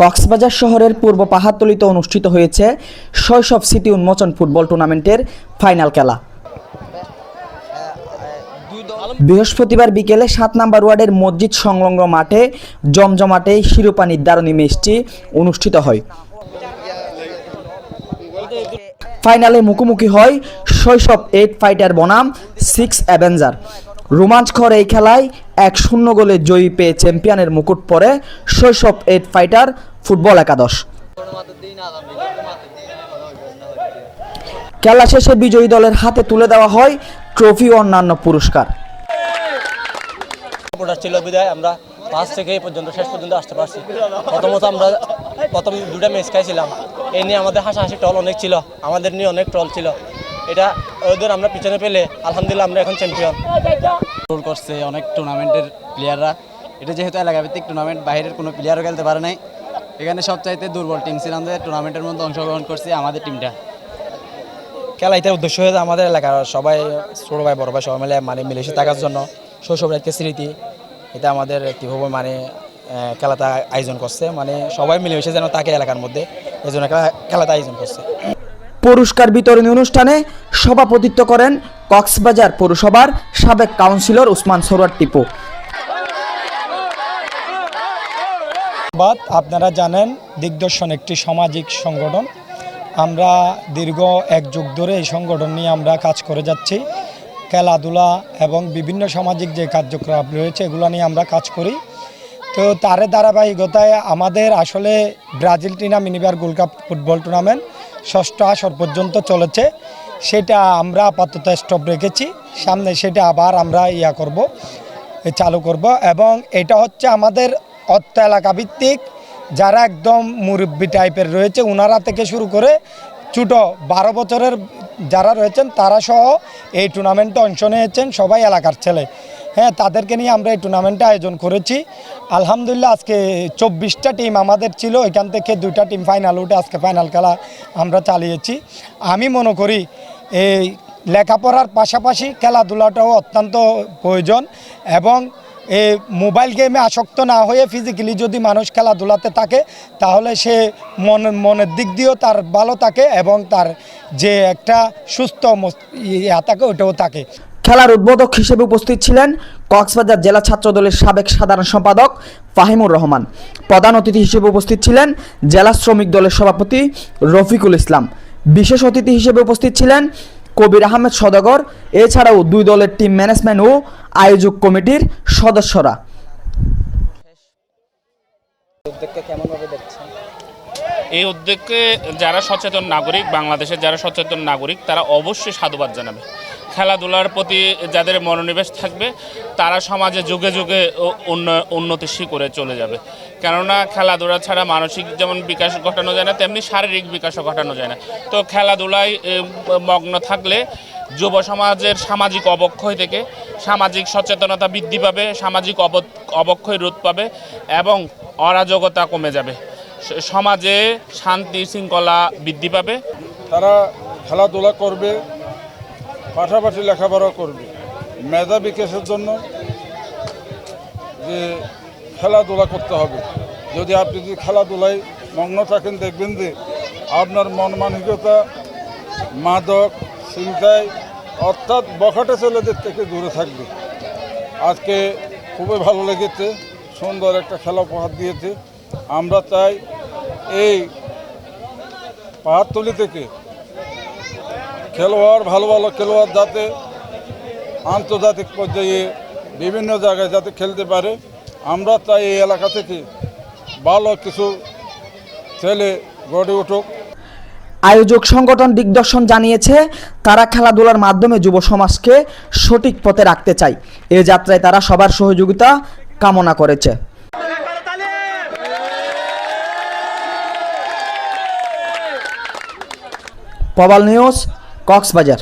কক্সবাজার শহরের পূর্ব পাহাড়তলিতে অনুষ্ঠিত হয়েছে শৈশব সিটি উন্মোচন ফুটবল টুর্নামেন্টের ফাইনাল খেলা। বৃহস্পতিবার বিকেলে সাত নম্বর ওয়ার্ডের মসজিদ সংলগ্ন মাঠে জমজমাটে শিরোপা নির্ধারণী ম্যাচটি অনুষ্ঠিত হয়। ফাইনালে মুখোমুখি হয় শৈশব এইট ফাইটার বনাম সিক্স অ্যাভেঞ্জার। রোমাঞ্চকর এই খেলায় এক শূন্য গোলে জয়ী পেয়ে চ্যাম্পিয়নের মুকুট পরে শৈশব এইট ফাইটার ফুটবল একাদশ। খেলা শেষে বিজয়ী দলের হাতে তুলে দেওয়া হয় ট্রফি ও অন্যান্য পুরস্কার। ছিল বিদায় আমরা পাঁচ থেকে এই পর্যন্ত শেষ পর্যন্ত আসতে পারছি। প্রথমত আমরা প্রথম দুটা ম্যাচ খাইছিলাম এই নিয়ে আমাদের হাসাহাসি টল অনেক ছিল আমাদের নিয়ে অনেক ট্রল ছিল। এটা ওদের আমরা পিছনে পেলে আলহামদুলিল্লাহ আমরা এখন চ্যাম্পিয়ন রোল করছে অনেক টুর্নামেন্টের প্লেয়াররা এটা যেহেতু এলাকাভিত্তিক টুর্নামেন্ট বাইরের কোনো প্লেয়ারও খেলতে পারে নাই। এখানে সবচাইতে দুর্বল টিম ছিলাম যে টুর্নামেন্টের মধ্যে অংশগ্রহণ করছে আমাদের টিমটা খেলা এটার উদ্দেশ্য হয়েছে আমাদের এলাকার সবাই, ছোটো ভাই, বড় ভাই সবাই মিলে মানে মিলেমিশে থাকার জন্য শৈশবের একটা স্মৃতি, এটা আমাদের কীভাবে মানে খেলাটা আয়োজন করছে। মানে সবাই মিলেমিশে যেন তাকে এলাকার মধ্যে এই জন্য খেলাটা আয়োজন করছে। পুরস্কার বিতরণী অনুষ্ঠানে সভাপতিত্ব করেন কক্সবাজার পৌরসভার সাবেক কাউন্সিলর উসমান সরোয়ার টিপু। বাদ আপনারা জানেন, দিগদর্শন একটি সামাজিক সংগঠন। আমরা দীর্ঘ এক যুগ ধরে এই সংগঠন নিয়ে আমরা কাজ করে যাচ্ছি। খেলাধুলা এবং বিভিন্ন সামাজিক যে কার্যক্রম রয়েছে, এগুলো নিয়ে আমরা কাজ করি। তো তার ধারাবাহিকতায় আমাদের আসলে Brazil Tina minibar gold cup football tournament ষষ্ঠ আসর পর্যন্ত চলেছে। সেটা আমরা আপাতত স্টপ রেখেছি। সামনে সেটা আবার আমরা ইয়া করব, চালু করব এবং এটা হচ্ছে আমাদের অর্থ এলাকা ভিত্তিক, যারা একদম মুরব্বী টাইপের রয়েছে ওনারা থেকে শুরু করে ছোটো বারো বছরের যারা রয়েছেন, তারা সহ এই টুর্নামেন্টে অংশ নিয়েছেন সবাই এলাকার ছেলে। হ্যাঁ তাদেরকে নিয়ে আমরা এই টুর্নামেন্টে আয়োজন করেছি। আলহামদুলিল্লাহ, আজকে চব্বিশটা টিম আমাদের ছিল, এখান থেকে দুইটা টিম ফাইনাল উঠে আজকে ফাইনাল খেলা আমরা চালিয়েছি। আমি মনে করি, এই লেখাপড়ার পাশাপাশি খেলাধুলাটাও অত্যন্ত প্রয়োজন এবং মোবাইল গেমে আসক্ত না হয়ে ফিজিক্যালি যদি মানুষ খেলাধুলাতে থাকে, তাহলে সে মন, মনের দিক দিয়েও তার ভালো থাকে এবং তার যে একটা সুস্থ ইয়া থাকে ওটাও থাকে। খেলার উদ্বোধক হিসেবে উপস্থিত ছিলেন কক্সবাজার জেলা ছাত্রদলের সাবেক সাধারণ সম্পাদক ফাহিমুর রহমান। প্রধান অতিথি হিসেবে উপস্থিত ছিলেন জেলা শ্রমিক দলের সভাপতি রফিকুল ইসলাম। বিশেষ অতিথি হিসেবে উপস্থিত ছিলেন কবির আহমেদ সদাগর এছাড়াও দুই দলের টিম ম্যানেজমেন্ট ও আয়োজক কমিটির সদস্যরা। এই উদ্যোগকে যারা সচেতন নাগরিক বাংলাদেশের যারা সচেতন নাগরিক তারা অবশ্যই সাধুবাদ জানাবে। খেলাধুলার প্রতি যাদের মনোনিবেশ থাকবে, তারা সমাজে যুগে যুগে উ- উন্ন- উন্নতি শিখরে চলে যাবে। কেননা খেলাধুলা ছাড়া মানসিক যেমন বিকাশ ঘটানো যায় না, তেমনি শারীরিক বিকাশও ঘটানো যায় না। তো খেলাধুলায় মগ্ন থাকলে যুব সমাজের সামাজিক অবক্ষয় থেকে সামাজিক সচেতনতা বৃদ্ধি পাবে, সামাজিক অব- অবক্ষয় রোধ পাবে এবং অরাজকতা কমে যাবে। সমাজে শান্তি শৃঙ্খলা বৃদ্ধি পাবে। তারা খেলাধুলা করবে পাশাপাশি লেখাপড়া করবে। মেধা বিকাশের জন্য যে খেলাধুলা করতে হবে। যদি আপনি যদি খেলাধুলায় মগ্ন থাকেন, দেখবেন যে আপনার মন মানসিকতা মাদক, চিন্তায়, অর্থাৎ বখাটে ছেলেদের থেকে দূরে থাকবে। আজকে খুবই ভালো লেগেছে, সুন্দর একটা খেলা উপহার দিয়েছে। আমরা চাই এই পাহাড়তলি থেকে খেলোয়াড়, ভালো ভালো খেলোয়াড় যাতে আন্তর্জাতিক পর্যায়ে বিভিন্ন জায়গায় যাতে খেলতে পারে। আমরা চাই এই এলাকা থেকে ভালো কিছু ছেলে গড়ে উঠুক। আয়োজক সংগঠন দিগদর্শন জানিয়েছে, তারা খেলাধুলার মাধ্যমে যুব সমাজকে সঠিক পথে রাখতে চায়। এ যাত্রায় তারা সবার সহযোগিতা কামনা করেছে। পবাল নিউজ কক্সবাজার।